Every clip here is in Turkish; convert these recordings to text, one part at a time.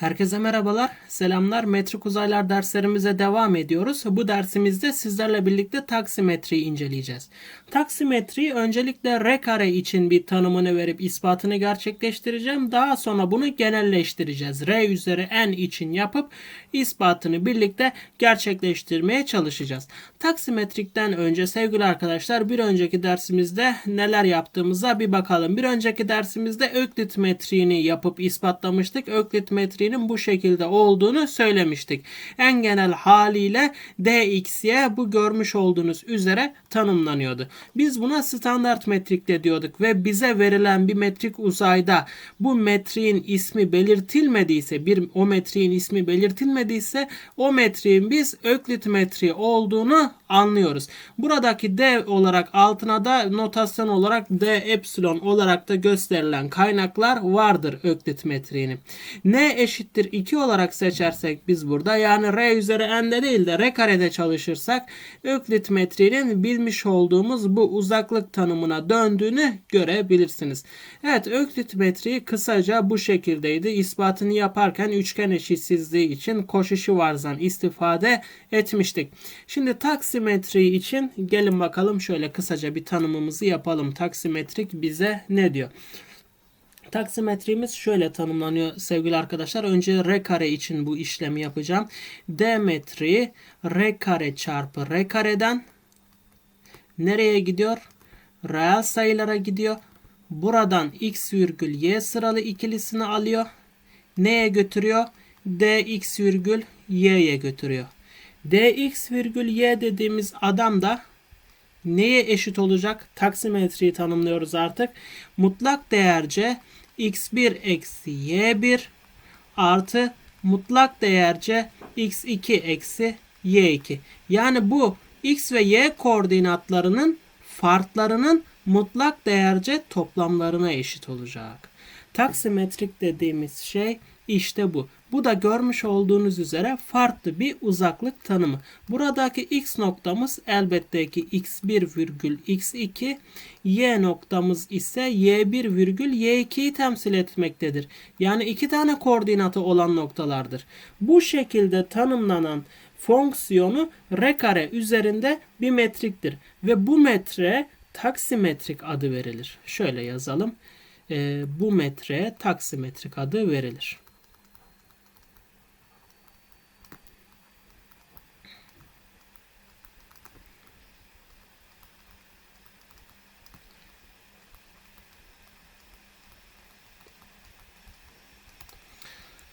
Herkese merhabalar, selamlar. Metrik uzaylar derslerimize devam ediyoruz. Bu dersimizde sizlerle birlikte taksimetriyi inceleyeceğiz. Taksimetriyi öncelikle R kare için bir tanımını verip ispatını gerçekleştireceğim. Daha sonra bunu genelleştireceğiz. R üzeri n için yapıp ispatını birlikte gerçekleştirmeye çalışacağız. Taksimetrikten önce sevgili arkadaşlar bir önceki dersimizde neler yaptığımıza bir bakalım. Bir önceki dersimizde Öklit metriğini yapıp ispatlamıştık. Öklit metriğinin bu şekilde olduğunu söylemiştik. En genel haliyle dxy bu görmüş olduğunuz üzere tanımlanıyordu. Biz buna standart metrik de diyorduk ve bize verilen bir metrik uzayda bu metriğin ismi belirtilmediyse bir o metriğin ismi belirtilmediyse o metriğin biz Öklit metriği olduğunu anlıyoruz. Buradaki d olarak altına da notasyon olarak d epsilon olarak da gösterilen kaynaklar vardır Öklit metriğinin. n eşittir 2 olarak seçersek biz burada yani r üzeri n'de değil de r karede çalışırsak Öklit metriğinin bilmiş olduğumuz bu uzaklık tanımına döndüğünü görebilirsiniz. Evet Öklit metriği kısaca bu şekildeydi. İspatını yaparken üçgen eşitsizliği için koşuşu varzdan istifade etmiştik. Şimdi taksimetri için gelin bakalım şöyle kısaca bir tanımımızı yapalım. Taksimetrik bize ne diyor? Taksimetrimiz şöyle tanımlanıyor sevgili arkadaşlar. Önce r kare için bu işlemi yapacağım. D metriği r kare çarpı r kareden nereye gidiyor? Reel sayılara gidiyor. Buradan x virgül y sıralı ikilisini alıyor. Neye götürüyor? dx virgül y'ye götürüyor. dx virgül y dediğimiz adam da neye eşit olacak? Taksimetriyi tanımlıyoruz artık. Mutlak değerce x1 eksi y1 artı mutlak değerce x2 eksi y2. Yani bu x ve y koordinatlarının farklarının mutlak değerce toplamlarına eşit olacak. Taksimetrik dediğimiz şey işte bu. Bu da görmüş olduğunuz üzere farklı bir uzaklık tanımı. Buradaki x noktamız elbette ki x1 virgül x2, y noktamız ise y1 virgül y2'yi temsil etmektedir. Yani iki tane koordinatı olan noktalardır. Bu şekilde tanımlanan fonksiyonu r kare üzerinde bir metriktir. Ve bu metre taksimetrik adı verilir. Şöyle yazalım. Ee, bu metreye taksimetrik adı verilir.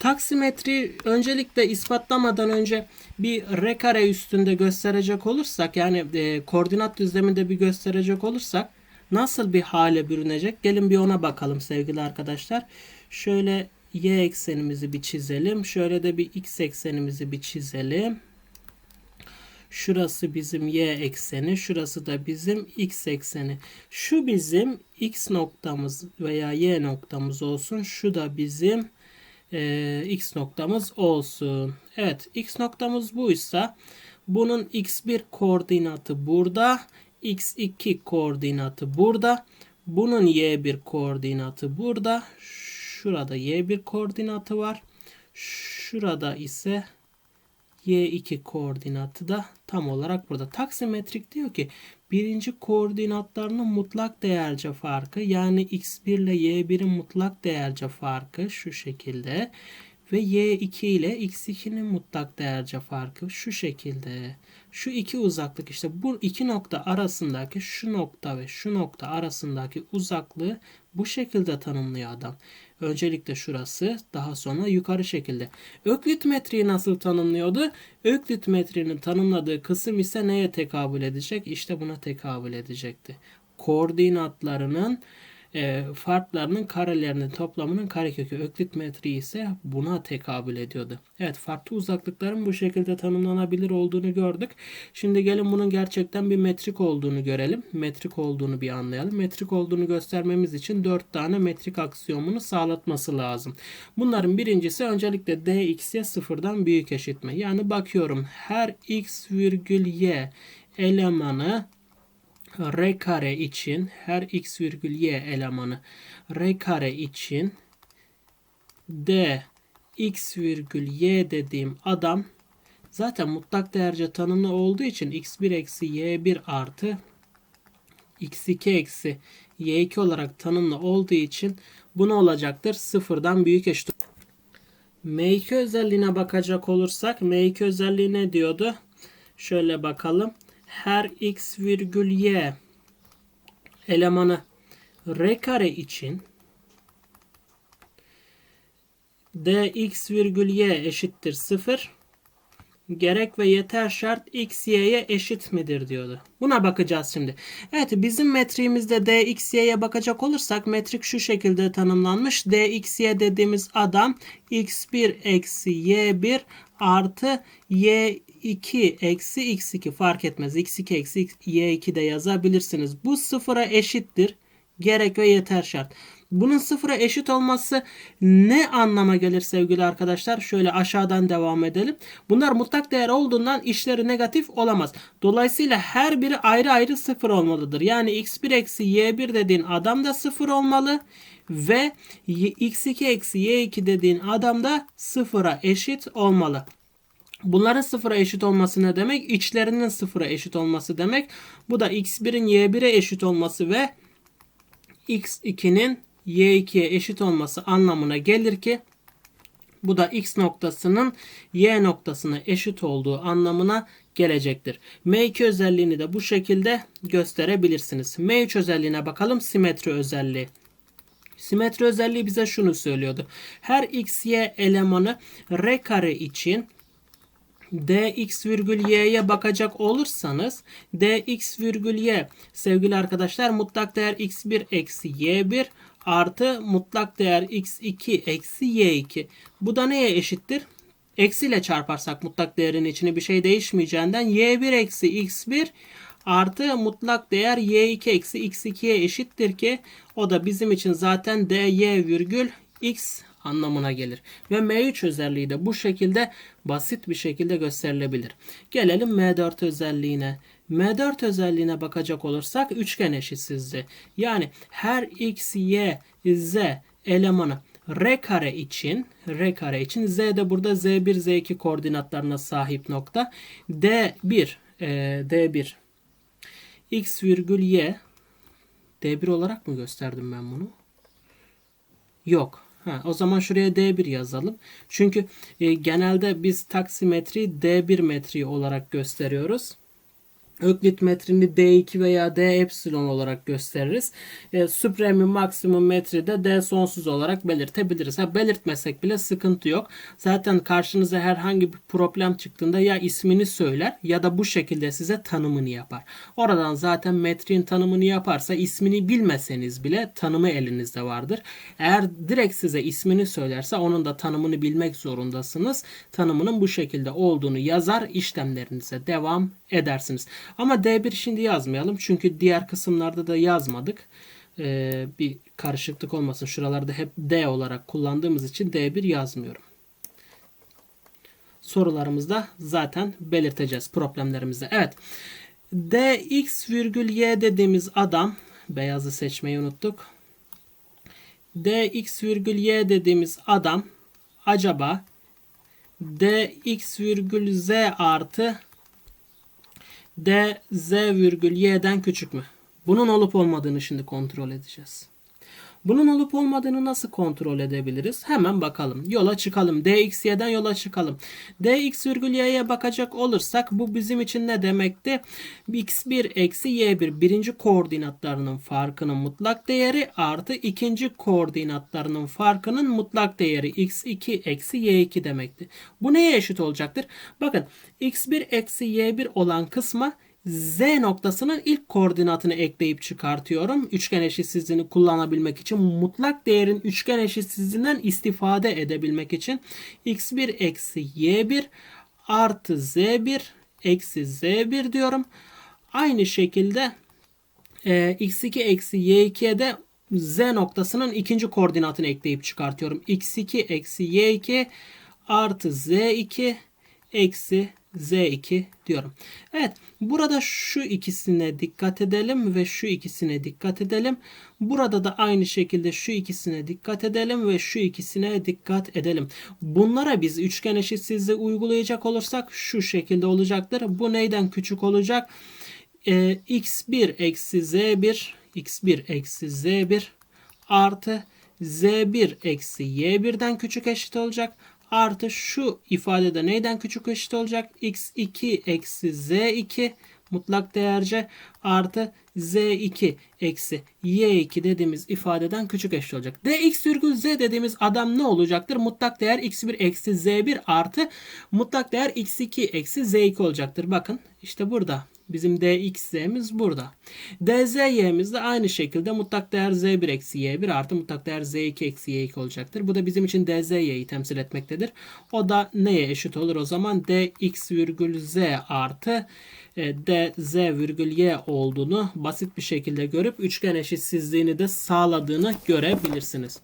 Taksimetri öncelikle ispatlamadan önce bir r kare üstünde gösterecek olursak yani e, koordinat düzleminde bir gösterecek olursak nasıl bir hale bürünecek? Gelin bir ona bakalım sevgili arkadaşlar. Şöyle y eksenimizi bir çizelim. Şöyle de bir x eksenimizi bir çizelim. Şurası bizim y ekseni, şurası da bizim x ekseni. Şu bizim x noktamız veya y noktamız olsun. Şu da bizim e, x noktamız olsun. Evet x noktamız buysa bunun x1 koordinatı burada. x2 koordinatı burada. Bunun y1 koordinatı burada. Şurada y1 koordinatı var. Şurada ise y2 koordinatı da tam olarak burada. Taksimetrik diyor ki birinci koordinatlarının mutlak değerce farkı yani x1 ile y1'in mutlak değerce farkı şu şekilde ve y2 ile x2'nin mutlak değerce farkı şu şekilde. Şu iki uzaklık işte bu iki nokta arasındaki şu nokta ve şu nokta arasındaki uzaklığı bu şekilde tanımlıyor adam. Öncelikle şurası daha sonra yukarı şekilde. Öklit metriği nasıl tanımlıyordu? Öklit metriğinin tanımladığı kısım ise neye tekabül edecek? İşte buna tekabül edecekti. Koordinatlarının e, farklarının karelerinin toplamının karekökü öklit metriği ise buna tekabül ediyordu. Evet farklı uzaklıkların bu şekilde tanımlanabilir olduğunu gördük. Şimdi gelin bunun gerçekten bir metrik olduğunu görelim. Metrik olduğunu bir anlayalım. Metrik olduğunu göstermemiz için 4 tane metrik aksiyomunu sağlatması lazım. Bunların birincisi öncelikle dx'ye sıfırdan büyük eşitme. Yani bakıyorum her x virgül y elemanı r kare için her x virgül y elemanı r kare için d x virgül y dediğim adam zaten mutlak değerce tanımlı olduğu için x1 eksi y1 artı x2 eksi y2 olarak tanımlı olduğu için bu ne olacaktır? Sıfırdan büyük eşit. M2 özelliğine bakacak olursak M2 özelliği ne diyordu? Şöyle bakalım. Her x virgül y elemanı r kare için dx virgül y eşittir 0 gerek ve yeter şart x y'ye eşit midir diyordu. Buna bakacağız şimdi. Evet bizim metriğimizde d x y'ye bakacak olursak metrik şu şekilde tanımlanmış. d x y dediğimiz adam x1 eksi y1 artı y2 eksi x2 fark etmez. x2 eksi y2 de yazabilirsiniz. Bu sıfıra eşittir. Gerek ve yeter şart. Bunun sıfıra eşit olması ne anlama gelir sevgili arkadaşlar? Şöyle aşağıdan devam edelim. Bunlar mutlak değer olduğundan işleri negatif olamaz. Dolayısıyla her biri ayrı ayrı sıfır olmalıdır. Yani x1 eksi y1 dediğin adam da sıfır olmalı. Ve x2 eksi y2 dediğin adam da sıfıra eşit olmalı. Bunların sıfıra eşit olması ne demek? İçlerinin sıfıra eşit olması demek. Bu da x1'in y1'e eşit olması ve x2'nin y2'ye eşit olması anlamına gelir ki bu da x noktasının y noktasına eşit olduğu anlamına gelecektir. M2 özelliğini de bu şekilde gösterebilirsiniz. M3 özelliğine bakalım. Simetri özelliği. Simetri özelliği bize şunu söylüyordu. Her x, y elemanı r kare için dx virgül y'ye bakacak olursanız dx virgül y sevgili arkadaşlar mutlak değer x1 eksi y1 artı mutlak değer x2 eksi y2. Bu da neye eşittir? Eksiyle çarparsak mutlak değerin içine bir şey değişmeyeceğinden y1 eksi x1 artı mutlak değer y2 eksi x2'ye eşittir ki o da bizim için zaten dy virgül x anlamına gelir. Ve M3 özelliği de bu şekilde basit bir şekilde gösterilebilir. Gelelim M4 özelliğine. M4 özelliğine bakacak olursak üçgen eşitsizliği. Yani her x, y, z elemanı r kare için r kare için z de burada z1 z2 koordinatlarına sahip nokta d1 e, d1 x virgül y d1 olarak mı gösterdim ben bunu? Yok. Ha, o zaman şuraya D1 yazalım. Çünkü e, genelde biz taksimetri D1 metri olarak gösteriyoruz. Öklit metrini D2 veya D epsilon olarak gösteririz. E, supremi maksimum metri de D sonsuz olarak belirtebiliriz. Ha, belirtmesek bile sıkıntı yok. Zaten karşınıza herhangi bir problem çıktığında ya ismini söyler ya da bu şekilde size tanımını yapar. Oradan zaten metrin tanımını yaparsa ismini bilmeseniz bile tanımı elinizde vardır. Eğer direkt size ismini söylerse onun da tanımını bilmek zorundasınız. Tanımının bu şekilde olduğunu yazar işlemlerinize devam edersiniz. Ama D1 şimdi yazmayalım. Çünkü diğer kısımlarda da yazmadık. Ee, bir karışıklık olmasın. Şuralarda hep D olarak kullandığımız için D1 yazmıyorum. Sorularımızda zaten belirteceğiz problemlerimizde. Evet. dx virgül y dediğimiz adam beyazı seçmeyi unuttuk. dx virgül y dediğimiz adam acaba dx virgül z artı d z virgül y'den küçük mü? Bunun olup olmadığını şimdi kontrol edeceğiz. Bunun olup olmadığını nasıl kontrol edebiliriz? Hemen bakalım. Yola çıkalım. dx y'den yola çıkalım. dx virgül y'ye bakacak olursak bu bizim için ne demekti? x1 eksi y1 birinci koordinatlarının farkının mutlak değeri artı ikinci koordinatlarının farkının mutlak değeri x2 eksi y2 demekti. Bu neye eşit olacaktır? Bakın x1 eksi y1 olan kısma Z noktasının ilk koordinatını ekleyip çıkartıyorum. Üçgen eşitsizliğini kullanabilmek için mutlak değerin üçgen eşitsizliğinden istifade edebilmek için x1 eksi y1 artı z1 eksi z1 diyorum. Aynı şekilde e, x2 eksi y2'ye de z noktasının ikinci koordinatını ekleyip çıkartıyorum. x2 eksi y2 artı z2 eksi z2 diyorum. Evet burada şu ikisine dikkat edelim ve şu ikisine dikkat edelim. Burada da aynı şekilde şu ikisine dikkat edelim ve şu ikisine dikkat edelim. Bunlara biz üçgen eşitsizliği uygulayacak olursak şu şekilde olacaktır. Bu neyden küçük olacak? Ee, x1 eksi z1 x1 eksi z1 artı z1 eksi y1'den küçük eşit olacak. Artı şu ifadede neyden küçük eşit olacak? x2 eksi z2 mutlak değerce artı z2 eksi y2 dediğimiz ifadeden küçük eşit olacak. dx virgül z dediğimiz adam ne olacaktır? Mutlak değer x1 eksi z1 artı mutlak değer x2 eksi z2 olacaktır. Bakın işte burada. Bizim dxz'miz burada. dzy'miz de aynı şekilde mutlak değer z1 eksi y1 artı mutlak değer z2 eksi y2 olacaktır. Bu da bizim için dzy'yi temsil etmektedir. O da neye eşit olur o zaman? dx virgül z artı e, dz virgül y olduğunu basit bir şekilde görüp üçgen eşitsizliğini de sağladığını görebilirsiniz.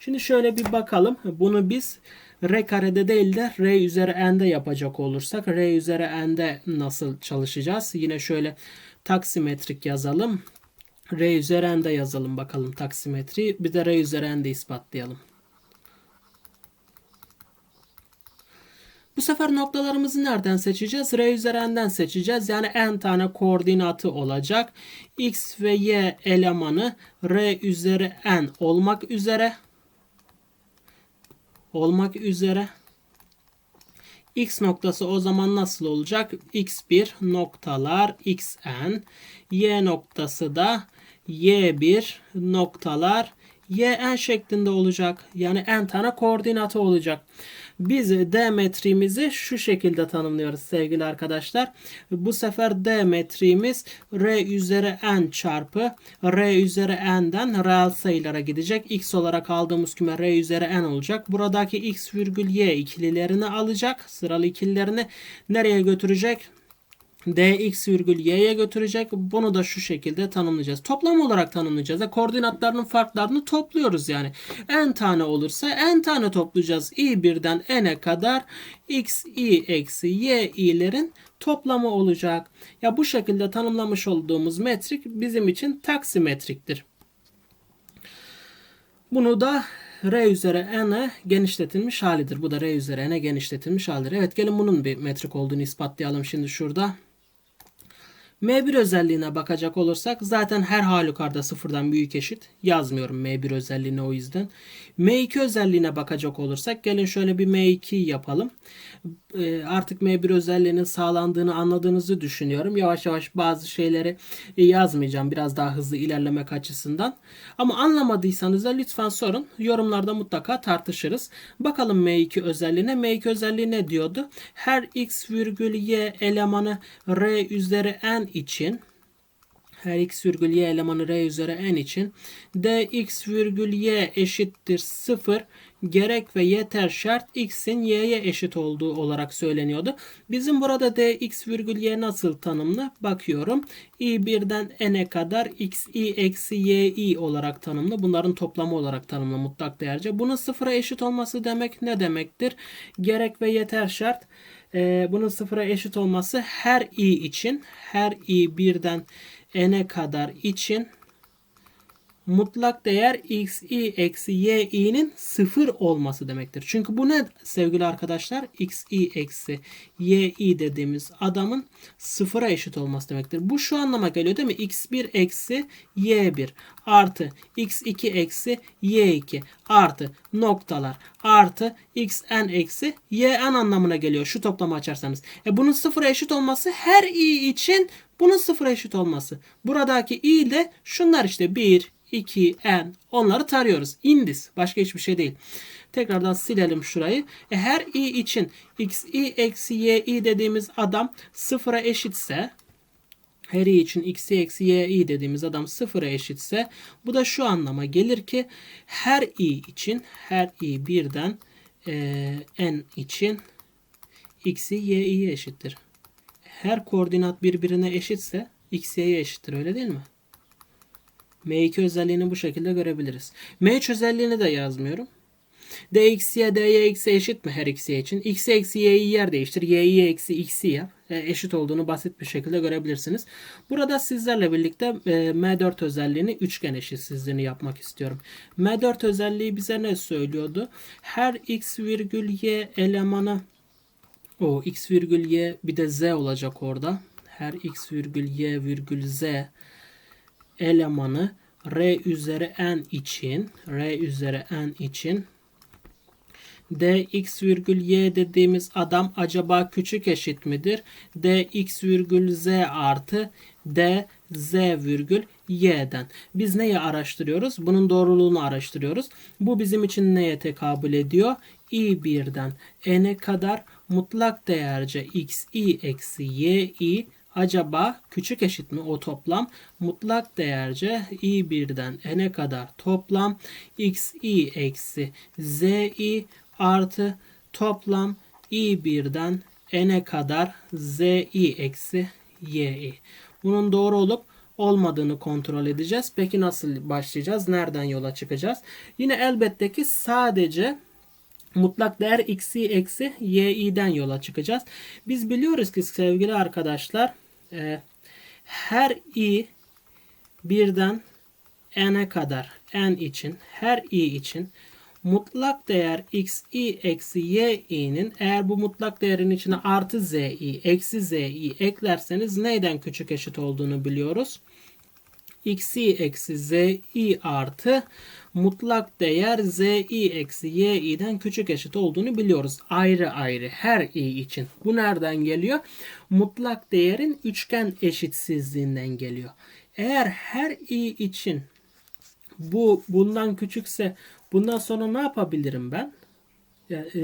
Şimdi şöyle bir bakalım. Bunu biz R karede değil de R üzeri n'de yapacak olursak R üzeri n'de nasıl çalışacağız? Yine şöyle taksimetrik yazalım. R üzeri n'de yazalım bakalım taksimetriyi. Bir de R üzeri n'de ispatlayalım. Bu sefer noktalarımızı nereden seçeceğiz? R üzeri n'den seçeceğiz. Yani n tane koordinatı olacak. X ve Y elemanı R üzeri n olmak üzere olmak üzere x noktası o zaman nasıl olacak? x1 noktalar xn y noktası da y1 noktalar yn şeklinde olacak. Yani n tane koordinatı olacak. Biz d metriğimizi şu şekilde tanımlıyoruz sevgili arkadaşlar. Bu sefer d metriğimiz r üzeri n çarpı r üzeri n'den reel sayılara gidecek. x olarak aldığımız küme r üzeri n olacak. Buradaki x virgül y ikililerini alacak. Sıralı ikililerini nereye götürecek? Dx virgül y'ye götürecek. Bunu da şu şekilde tanımlayacağız. Toplam olarak tanımlayacağız. E, koordinatlarının farklarını topluyoruz yani. n tane olursa n tane toplayacağız. i birden n'e kadar x i eksi y i'lerin toplamı olacak. Ya bu şekilde tanımlamış olduğumuz metrik bizim için taksimetriktir. Bunu da R üzeri n'e genişletilmiş halidir. Bu da R üzeri n'e genişletilmiş halidir. Evet gelin bunun bir metrik olduğunu ispatlayalım şimdi şurada. M1 özelliğine bakacak olursak zaten her halükarda sıfırdan büyük eşit. Yazmıyorum M1 özelliğine o yüzden. M2 özelliğine bakacak olursak gelin şöyle bir M2 yapalım. Ee, artık M1 özelliğinin sağlandığını anladığınızı düşünüyorum. Yavaş yavaş bazı şeyleri yazmayacağım biraz daha hızlı ilerlemek açısından. Ama anlamadıysanız da lütfen sorun. Yorumlarda mutlaka tartışırız. Bakalım M2 özelliğine. M2 özelliği ne diyordu? Her x virgül y elemanı r üzeri n için her x virgül y elemanı r üzeri n için dx virgül y eşittir 0 gerek ve yeter şart x'in y'ye eşit olduğu olarak söyleniyordu. Bizim burada dx virgül y nasıl tanımlı? Bakıyorum. i birden n'e kadar x i eksi y i olarak tanımlı. Bunların toplamı olarak tanımlı mutlak değerce. Bunun sıfıra eşit olması demek ne demektir? Gerek ve yeter şart. Ee, bunun sıfıra eşit olması her i için her i birden n'e kadar için mutlak değer x i eksi y i'nin sıfır olması demektir. Çünkü bu ne sevgili arkadaşlar? x i eksi y i dediğimiz adamın sıfıra eşit olması demektir. Bu şu anlama geliyor değil mi? x1 eksi y1 artı x2 eksi y2 artı noktalar artı xn eksi yn anlamına geliyor. Şu toplamı açarsanız. E bunun sıfıra eşit olması her i için bunun sıfıra eşit olması. Buradaki i de şunlar işte 1, 2, n onları tarıyoruz. Indis. Başka hiçbir şey değil. Tekrardan silelim şurayı. E, her i için x i eksi y i dediğimiz adam sıfıra eşitse her i için x i eksi y i dediğimiz adam sıfıra eşitse bu da şu anlama gelir ki her i için her i birden e, n için x i y i'ye eşittir. Her koordinat birbirine eşitse x y'ye eşittir öyle değil mi? M2 özelliğini bu şekilde görebiliriz. M3 özelliğini de yazmıyorum. d eksi y dy eksi eşit mi her y için? x eksi y'yi yer değiştir. y'yi eksi x'i yap. E, eşit olduğunu basit bir şekilde görebilirsiniz. Burada sizlerle birlikte e, M4 özelliğini üçgen eşitsizliğini yapmak istiyorum. M4 özelliği bize ne söylüyordu? Her x virgül y elemanı o x virgül y bir de z olacak orada. Her x virgül y virgül z elemanı r üzeri n için r üzeri n için dx virgül y dediğimiz adam acaba küçük eşit midir? dx virgül z artı d z virgül y'den. Biz neyi araştırıyoruz? Bunun doğruluğunu araştırıyoruz. Bu bizim için neye tekabül ediyor? i1'den n'e kadar mutlak değerce x i eksi y i acaba küçük eşit mi o toplam? Mutlak değerce i1'den n'e kadar toplam x i eksi z i artı toplam i1'den n'e kadar zi eksi yi. Bunun doğru olup olmadığını kontrol edeceğiz. Peki nasıl başlayacağız? Nereden yola çıkacağız? Yine elbette ki sadece mutlak değer x'i eksi yi'den yola çıkacağız. Biz biliyoruz ki sevgili arkadaşlar e, her i birden n'e kadar n için her i için mutlak değer xi eksi yi'nin eğer bu mutlak değerin içine artı zi eksi zi eklerseniz neyden küçük eşit olduğunu biliyoruz. Xi eksi zi artı mutlak değer zi eksi yi'den küçük eşit olduğunu biliyoruz. Ayrı ayrı her i için. Bu nereden geliyor? Mutlak değerin üçgen eşitsizliğinden geliyor. Eğer her i için bu bundan küçükse bundan sonra ne yapabilirim ben? Ya, e,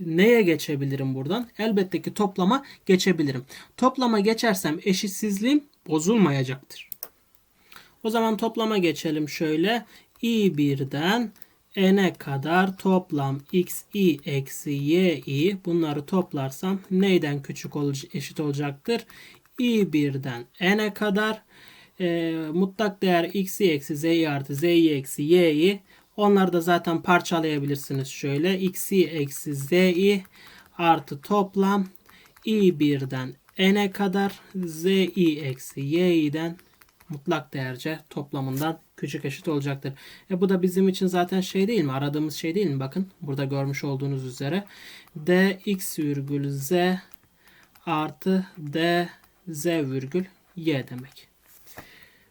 neye geçebilirim buradan? Elbette ki toplama geçebilirim. Toplama geçersem eşitsizliğim bozulmayacaktır. O zaman toplama geçelim şöyle. i1'den n'e kadar toplam x i eksi y i bunları toplarsam neyden küçük ol eşit olacaktır? i1'den n'e kadar e, mutlak değer x'i eksi z'yi artı z'yi eksi y'yi onları da zaten parçalayabilirsiniz şöyle x'i eksi z'i artı toplam i1'den n'e kadar zi eksi y'den mutlak değerce toplamından küçük eşit olacaktır. E bu da bizim için zaten şey değil mi? Aradığımız şey değil mi? Bakın burada görmüş olduğunuz üzere dx virgül z artı dz virgül y demek.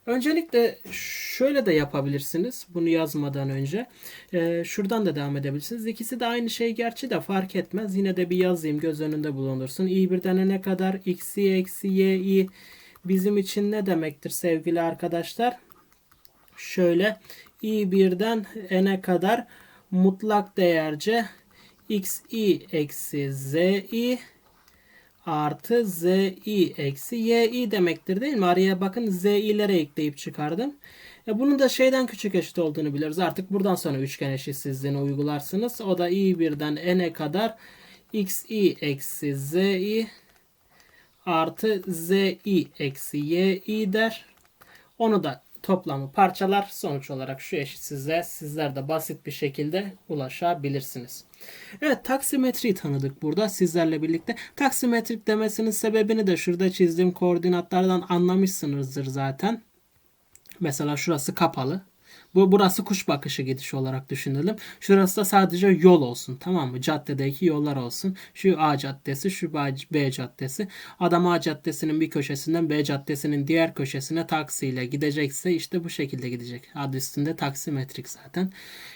Öncelikle şöyle de yapabilirsiniz. Bunu yazmadan önce. Ee, şuradan da devam edebilirsiniz. İkisi de aynı şey gerçi de fark etmez. Yine de bir yazayım göz önünde bulundursun. i1'den ne kadar x'i eksi y'yi bizim için ne demektir sevgili arkadaşlar? Şöyle i1'den n'e kadar mutlak değerce xi eksi zi artı zi eksi yi demektir değil mi? Araya bakın zi'lere ekleyip çıkardım. E bunun da şeyden küçük eşit olduğunu biliyoruz. Artık buradan sonra üçgen eşitsizliğini uygularsınız. O da i1'den n'e kadar xi eksi zi artı zi eksi yi der. Onu da toplamı parçalar. Sonuç olarak şu eşitsizliğe sizler de basit bir şekilde ulaşabilirsiniz. Evet taksimetriyi tanıdık burada sizlerle birlikte. Taksimetrik demesinin sebebini de şurada çizdiğim koordinatlardan anlamışsınızdır zaten. Mesela şurası kapalı. Bu burası kuş bakışı gidiş olarak düşünelim. Şurası da sadece yol olsun tamam mı? Caddedeki yollar olsun. Şu A caddesi, şu B caddesi. Adam A caddesinin bir köşesinden B caddesinin diğer köşesine taksiyle gidecekse işte bu şekilde gidecek. Adı üstünde taksimetrik zaten.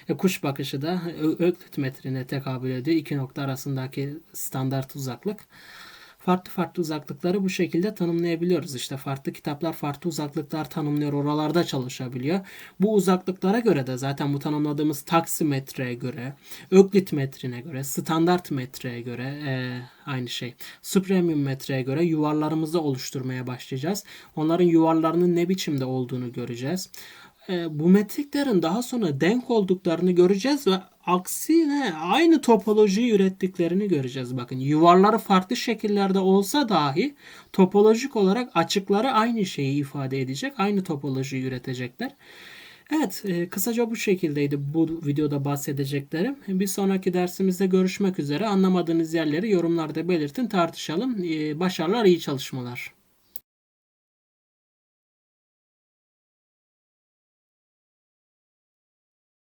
E, kuş bakışı da Öklit metrine tekabül ediyor. İki nokta arasındaki standart uzaklık farklı farklı uzaklıkları bu şekilde tanımlayabiliyoruz. İşte farklı kitaplar farklı uzaklıklar tanımlıyor. Oralarda çalışabiliyor. Bu uzaklıklara göre de zaten bu tanımladığımız taksimetreye göre, öklit metrine göre, standart metreye göre e, aynı şey. Supremium metreye göre yuvarlarımızı oluşturmaya başlayacağız. Onların yuvarlarının ne biçimde olduğunu göreceğiz e, bu metriklerin daha sonra denk olduklarını göreceğiz ve aksine aynı topolojiyi ürettiklerini göreceğiz. Bakın yuvarları farklı şekillerde olsa dahi topolojik olarak açıkları aynı şeyi ifade edecek. Aynı topolojiyi üretecekler. Evet, e, kısaca bu şekildeydi bu videoda bahsedeceklerim. Bir sonraki dersimizde görüşmek üzere. Anlamadığınız yerleri yorumlarda belirtin, tartışalım. E, Başarılar, iyi çalışmalar.